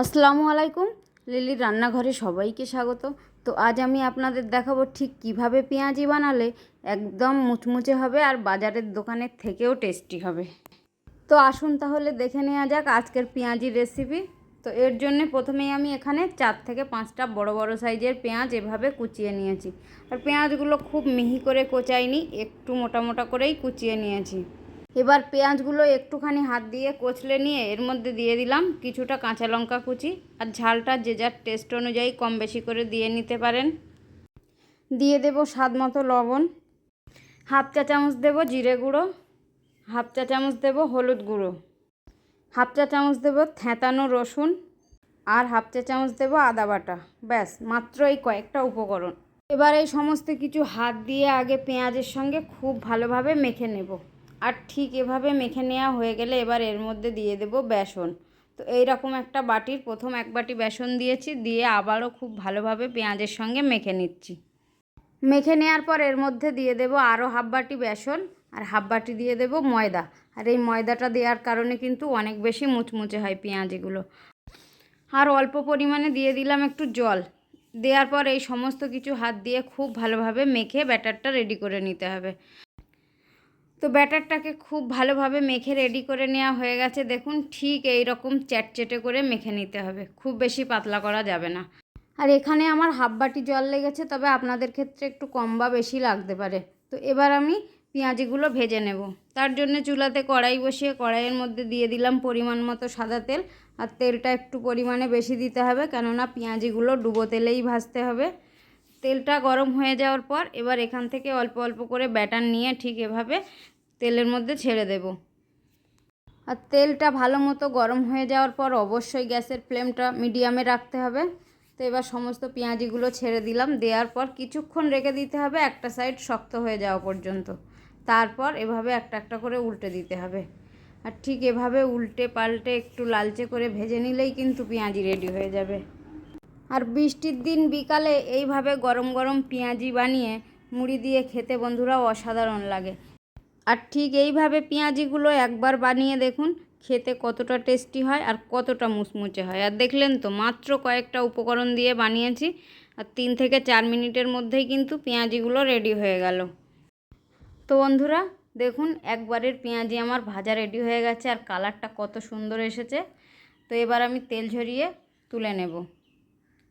আসসালামু আলাইকুম। লিলির রান্নাঘরে সবাইকে স্বাগত। তো আজ আমি আপনাদের দেখাবো ঠিক কীভাবে পেঁয়াজি বানালে একদম মুচমুচে হবে আর বাজারের দোকানের থেকেও টেস্টি হবে। তো আসুন তাহলে দেখে নেওয়া যাক আজকের পেঁয়াজির রেসিপি। তো এর জন্য প্রথমেই আমি এখানে চার থেকে পাঁচটা বড় বড় সাইজের পেঁয়াজ এভাবে কুচিয়ে নিয়েছি। আর পেঁয়াজগুলো খুব মিহি করে কোচাইনি, একটু মোটা মোটা করেই কুচিয়ে নিয়েছি। এবার পেঁয়াজগুলো একটুখানি হাত দিয়ে কচলে নিয়ে এর মধ্যে দিয়ে দিলাম কিছুটা কাঁচা লঙ্কা কুচি আর ঝালটা যে যার টেস্ট অনুযায়ী কম বেশি করে দিয়ে নিতে পারেন। দিয়ে দেব স্বাদ মতো লবণ। হাফ চা চামচ দেব জিরে গুঁড়ো। হাফ চা চামচ দেব হলুদ গুঁড়ো। হাফ চা চামচ দেব থেঁতানো রসুন। আর হাফ চা চামচ দেব আদা বাটা। ব্যাস, মাত্র এই কয়েকটা উপকরণ। এবার এই সমস্ত কিছু হাত দিয়ে আগে পেঁয়াজের সঙ্গে খুব ভালোভাবে মেখে নেব। আর ঠিক এভাবে মেখে নেওয়া হয়ে গেলে এবার এর মধ্যে দিয়ে দেব বেসন। তো এই রকম একটা বাটির প্রথম এক বাটি বেসন দিয়েছি, দিয়ে আবারও খুব ভালোভাবে পেঁয়াজের সঙ্গে মেখে নিচ্ছি। মেখে নেওয়ার পর এর মধ্যে দিয়ে দেব আরও হাফ বাটি বেসন আর হাফ বাটি দিয়ে দেব ময়দা। আর এই ময়দাটা দেওয়ার কারণে কিন্তু অনেক বেশি মুচমুচে হয় পেঁয়াজিগুলো আর অল্প পরিমাণে দিয়ে দিলাম একটু জল। দেওয়ার পর এই সমস্ত কিছু হাত দিয়ে খুব ভালোভাবে মেখে ব্যাটারটা রেডি করে নিতে হবে। তো ব্যাটারটাকে খুব ভালোভাবে মেখে রেডি করে নেওয়া হয়ে গেছে। দেখুন, ঠিক এই রকম চ্যাটচেটে করে মেখে নিতে হবে। খুব বেশি পাতলা করা যাবে না। আর এখানে আমার হাফ বাটি জল লেগেছে, তবে আপনাদের ক্ষেত্রে একটু কম বা বেশি লাগতে পারে। তো এবার আমি পেঁয়াজিগুলো ভেজে নেব। তার জন্য চুলাতে কড়াই বসিয়ে কড়াইয়ের মধ্যে দিয়ে দিলাম পরিমাণ মতো সাদা তেল। আর তেলটা একটু পরিমাণে বেশি দিতে হবে, কেননা পেঁয়াজিগুলো ডুবো তেলেই ভাজতে হবে। তেলটা গরম হয়ে যাওয়ার পর এবার এখান থেকে অল্প অল্প করে ব্যাটার নিয়ে ঠিক এভাবে তেলের মধ্যে ছেড়ে দেব। আর তেলটা ভালো মতো গরম হয়ে যাওয়ার পর অবশ্যই গ্যাসের ফ্লেমটা মিডিয়ামে রাখতে হবে। তো এবার সমস্ত পেঁয়াজিগুলো ছেড়ে দিলাম। দেওয়ার পর কিছুক্ষণ রেখে দিতে হবে। একটা সাইড শক্ত হয়ে যাওয়া পর্যন্ত। তারপর এভাবে একটা একটা করে উল্টে দিতে হবে। আর ঠিক এভাবে উল্টে পাল্টে একটু লালচে করে ভেজে নিলেই কিন্তু পেঁয়াজি রেডি হয়ে যাবে। আর বৃষ্টির দিন বিকালে এইভাবে গরম গরম পেঁয়াজি বানিয়ে মুড়ি দিয়ে খেতে বন্ধুরা অসাধারণ লাগে। আর ঠিক এইভাবে পেঁয়াজিগুলো একবার বানিয়ে দেখুন, খেতে কতটা টেস্টি হয় আর কতটা মুচমুচে হয়। আর দেখলেন তো, মাত্র কয়েকটা উপকরণ দিয়ে বানিয়েছি আর তিন থেকে চার মিনিটের মধ্যেই কিন্তু পেঁয়াজিগুলো রেডি হয়ে গেল। তো বন্ধুরা, দেখুন, একবারের পেঁয়াজি আমার ভাজা রেডি হয়ে গেছে আর কালারটা কত সুন্দর এসেছে। তো এবার আমি তেল ঝরিয়ে তুলে নেব।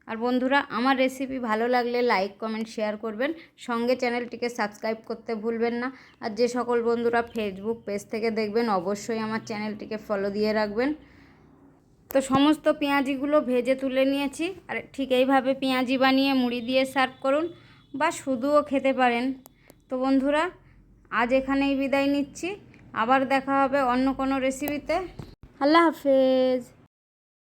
আর বন্ধুরা, আমার রেসিপি ভালো লাগলে লাইক কমেন্ট শেয়ার করবেন। সঙ্গে চ্যানেলটিকে সাবস্ক্রাইব করতে ভুলবেন না। আর যে সকল বন্ধুরা ফেসবুক পেজ থেকে দেখবেন, অবশ্যই আমার চ্যানেলটিকে ফলো দিয়ে রাখবেন। তো সমস্ত পেঁয়াজিগুলো ভেজে তুলে নিয়েছি। আর ঠিক এইভাবে পেঁয়াজি বানিয়ে মুড়ি দিয়ে সার্ভ করুন, বা শুধুও খেতে পারেন। তো বন্ধুরা, আজ এখানেই বিদায় নিচ্ছি। আবার দেখা হবে অন্য কোনো রেসিপিতে আল্লাহ হাফেজ।